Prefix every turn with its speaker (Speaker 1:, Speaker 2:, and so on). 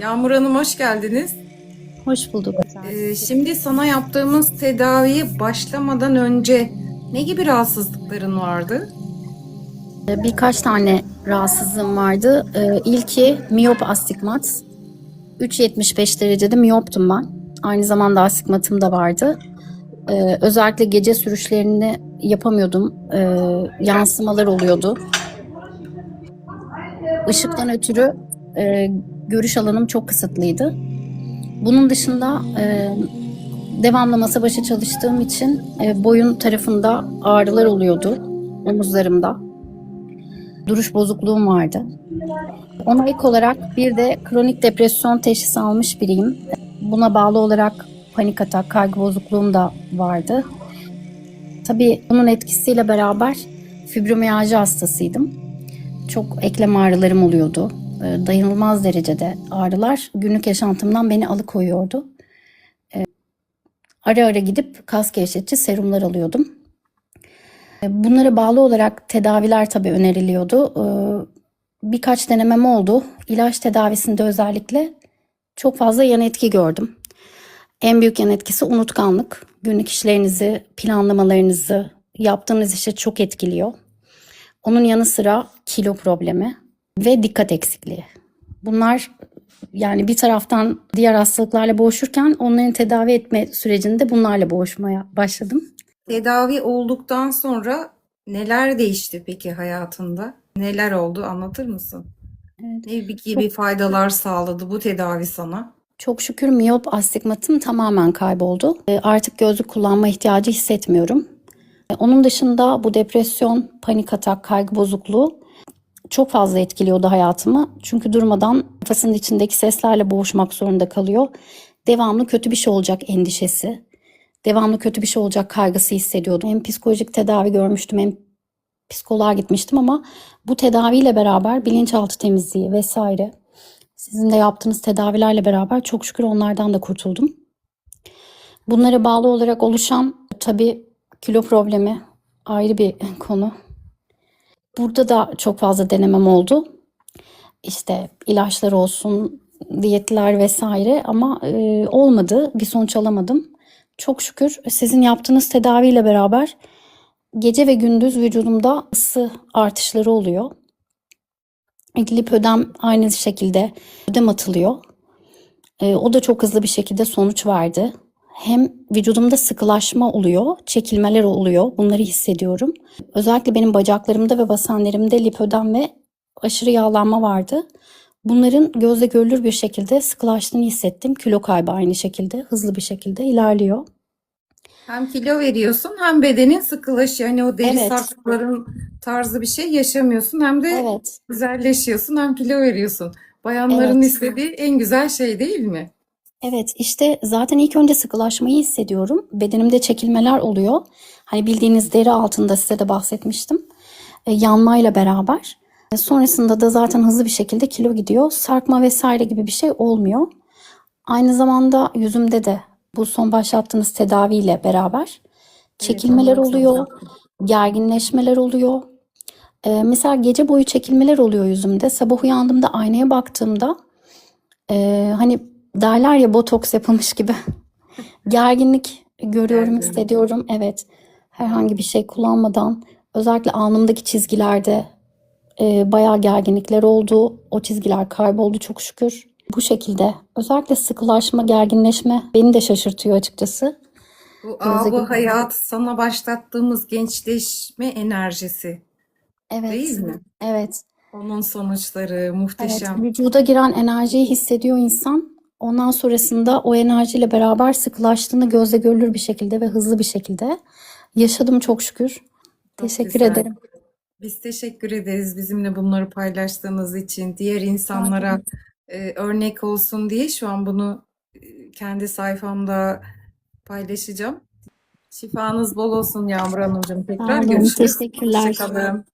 Speaker 1: Yağmur Hanım hoş geldiniz.
Speaker 2: Hoş bulduk.
Speaker 1: Ee, şimdi sana yaptığımız tedaviye başlamadan önce ne gibi rahatsızlıkların vardı?
Speaker 2: Birkaç tane rahatsızlığım vardı. Ee, İlki miyop astigmat. 3.75 derecede miyoptum ben. Aynı zamanda astigmatım da vardı. Ee, özellikle gece sürüşlerini yapamıyordum. Ee, yansımalar oluyordu. Işıktan ötürü e, görüş alanım çok kısıtlıydı. Bunun dışında e, devamlı masa başı çalıştığım için e, boyun tarafında ağrılar oluyordu omuzlarımda. Duruş bozukluğum vardı. Ona ek olarak bir de kronik depresyon teşhisi almış biriyim. Buna bağlı olarak panik atak, kaygı bozukluğum da vardı. Tabii bunun etkisiyle beraber fibromiyalji hastasıydım. Çok eklem ağrılarım oluyordu. E, Dayanılmaz derecede ağrılar günlük yaşantımdan beni alıkoyuyordu. E, Ara ara gidip kas gevşetici serumlar alıyordum. E, Bunlara bağlı olarak tedaviler tabii öneriliyordu. Birkaç denemem oldu. İlaç tedavisinde özellikle çok fazla yan etki gördüm. En büyük yan etkisi unutkanlık. Günlük işlerinizi, planlamalarınızı, yaptığınız işe çok etkiliyor. Onun yanı sıra kilo problemi ve dikkat eksikliği. Bunlar yani bir taraftan diğer hastalıklarla boğuşurken onların tedavi etme sürecinde bunlarla boğuşmaya başladım.
Speaker 1: Tedavi olduktan sonra neler değişti peki hayatında? Neler oldu anlatır mısın?
Speaker 2: Evet.
Speaker 1: Ne gibi faydalar sağladı bu tedavi sana?
Speaker 2: Çok şükür miyop astigmatım tamamen kayboldu. E, Artık gözlük kullanma ihtiyacı hissetmiyorum. E, Onun dışında bu depresyon, panik atak, kaygı bozukluğu çok fazla etkiliyordu hayatımı. Çünkü durmadan kafasının içindeki seslerle boğuşmak zorunda kalıyor. Devamlı kötü bir şey olacak endişesi. Devamlı kötü bir şey olacak kaygısı hissediyordum. Hem psikolojik tedavi görmüştüm hem psikoloğa gitmiştim ama bu tedaviyle beraber bilinçaltı temizliği vesaire sizin de yaptığınız tedavilerle beraber çok şükür onlardan da kurtuldum. Bunlara bağlı olarak oluşan tabii kilo problemi ayrı bir konu. Burada da çok fazla denemem oldu. İşte ilaçlar olsun, diyetler vesaire ama e, olmadı. Bir sonuç alamadım. Çok şükür sizin yaptığınız tedaviyle beraber gece ve gündüz vücudumda ısı artışları oluyor. Lipödem aynı şekilde ödem atılıyor. E, o da çok hızlı bir şekilde sonuç verdi. Hem vücudumda sıkılaşma oluyor, çekilmeler oluyor. Bunları hissediyorum. Özellikle benim bacaklarımda ve basenlerimde lipödem ve aşırı yağlanma vardı. Bunların gözle görülür bir şekilde sıkılaştığını hissettim. Kilo kaybı aynı şekilde, hızlı bir şekilde ilerliyor.
Speaker 1: Hem kilo veriyorsun hem bedenin sıkılaşıyor. Yani o deri
Speaker 2: Evet.
Speaker 1: sarkıkların tarzı bir şey yaşamıyorsun. Hem de
Speaker 2: Evet,
Speaker 1: güzelleşiyorsun hem kilo veriyorsun. Bayanların
Speaker 2: Evet.
Speaker 1: istediği en güzel şey değil mi?
Speaker 2: Evet işte zaten ilk önce sıkılaşmayı hissediyorum. Bedenimde çekilmeler oluyor. Hani bildiğiniz deri altında size de bahsetmiştim. E, yanmayla beraber. E, sonrasında da zaten hızlı bir şekilde kilo gidiyor. Sarkma vesaire gibi bir şey olmuyor. Aynı zamanda yüzümde de bu son başlattığınız tedaviyle beraber çekilmeler oluyor, gerginleşmeler oluyor. E, mesela gece boyu çekilmeler oluyor yüzümde. Sabah uyandığımda aynaya baktığımda e, hani derler ya botoks yapılmış gibi gerginlik görüyorum,
Speaker 1: Gergin.
Speaker 2: hissediyorum. Evet, herhangi bir şey kullanmadan özellikle alnımdaki çizgilerde e, bayağı gerginlikler oldu. O çizgiler kayboldu çok şükür. Bu şekilde özellikle sıkılaşma, gerginleşme beni de şaşırtıyor açıkçası.
Speaker 1: Bu
Speaker 2: görülür.
Speaker 1: Hayat sana başlattığımız gençleşme enerjisi
Speaker 2: Evet,
Speaker 1: değil mi?
Speaker 2: evet,
Speaker 1: Onun sonuçları
Speaker 2: evet.
Speaker 1: muhteşem.
Speaker 2: Vücuda giren enerjiyi hissediyor insan. Ondan sonrasında o enerjiyle beraber sıkılaştığını gözle görülür bir şekilde ve hızlı bir şekilde yaşadım çok şükür.
Speaker 1: Çok
Speaker 2: Teşekkür
Speaker 1: güzel.
Speaker 2: ederim.
Speaker 1: Biz teşekkür ederiz bizimle bunları paylaştığınız için. Diğer insanlara e, örnek olsun diye şu an bunu e, kendi sayfamda paylaşacağım. Şifanız bol olsun Yağmur Hanımcığım. Tekrar görüşürüz.
Speaker 2: teşekkürler.
Speaker 1: Hoşça kalın.